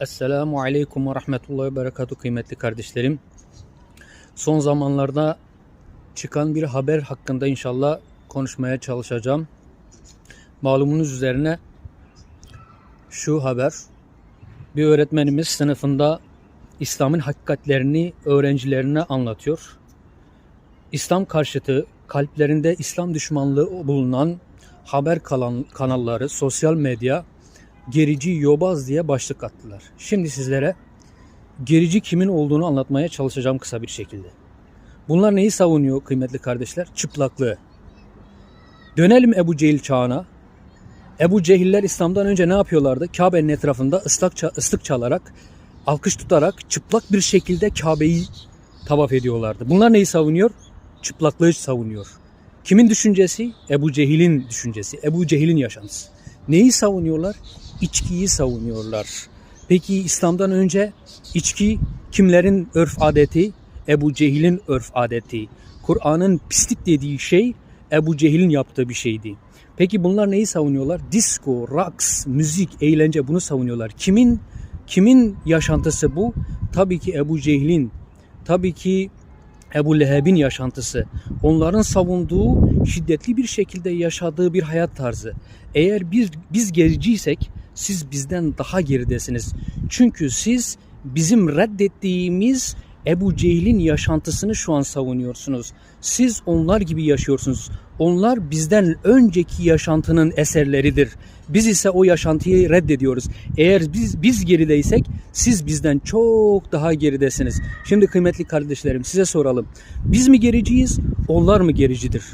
Esselamu Aleyküm ve Rahmetullahi ve kıymetli kardeşlerim. Son zamanlarda çıkan bir haber hakkında inşallah konuşmaya çalışacağım. Malumunuz üzerine şu haber. Bir öğretmenimiz sınıfında İslam'ın hakikatlerini öğrencilerine anlatıyor. İslam karşıtı, kalplerinde İslam düşmanlığı bulunan haber kanalları, sosyal medya gerici yobaz diye başlık attılar. Şimdi sizlere gerici kimin olduğunu anlatmaya çalışacağım kısa bir şekilde. Bunlar neyi savunuyor kıymetli kardeşler? Çıplaklığı. Dönelim Ebu Cehil çağına. Ebu Cehiller İslam'dan önce ne yapıyorlardı? Kabe'nin etrafında ıslak, ıslık çalarak, alkış tutarak çıplak bir şekilde Kabe'yi tavaf ediyorlardı. Bunlar neyi savunuyor? Çıplaklığı savunuyor. Kimin düşüncesi? Ebu Cehil'in düşüncesi. Ebu Cehil'in yaşantısı. Neyi savunuyorlar? İçkiyi savunuyorlar. Peki İslam'dan önce içki kimlerin örf adeti? Ebu Cehil'in örf adeti. Kur'an'ın pislik dediği şey Ebu Cehil'in yaptığı bir şeydi. Peki bunlar neyi savunuyorlar? Disco, raks, müzik, eğlence bunu savunuyorlar. Kimin kimin yaşantısı bu? Tabii ki Ebu Cehil'in. Tabii ki Ebu Leheb'in yaşantısı. Onların savunduğu şiddetli bir şekilde yaşadığı bir hayat tarzı. Eğer biz, biz gericiysek siz bizden daha geridesiniz. Çünkü siz bizim reddettiğimiz Ebu Cehil'in yaşantısını şu an savunuyorsunuz. Siz onlar gibi yaşıyorsunuz. Onlar bizden önceki yaşantının eserleridir. Biz ise o yaşantıyı reddediyoruz. Eğer biz biz gerideysek siz bizden çok daha geridesiniz. Şimdi kıymetli kardeşlerim size soralım. Biz mi gericiyiz, onlar mı gericidir?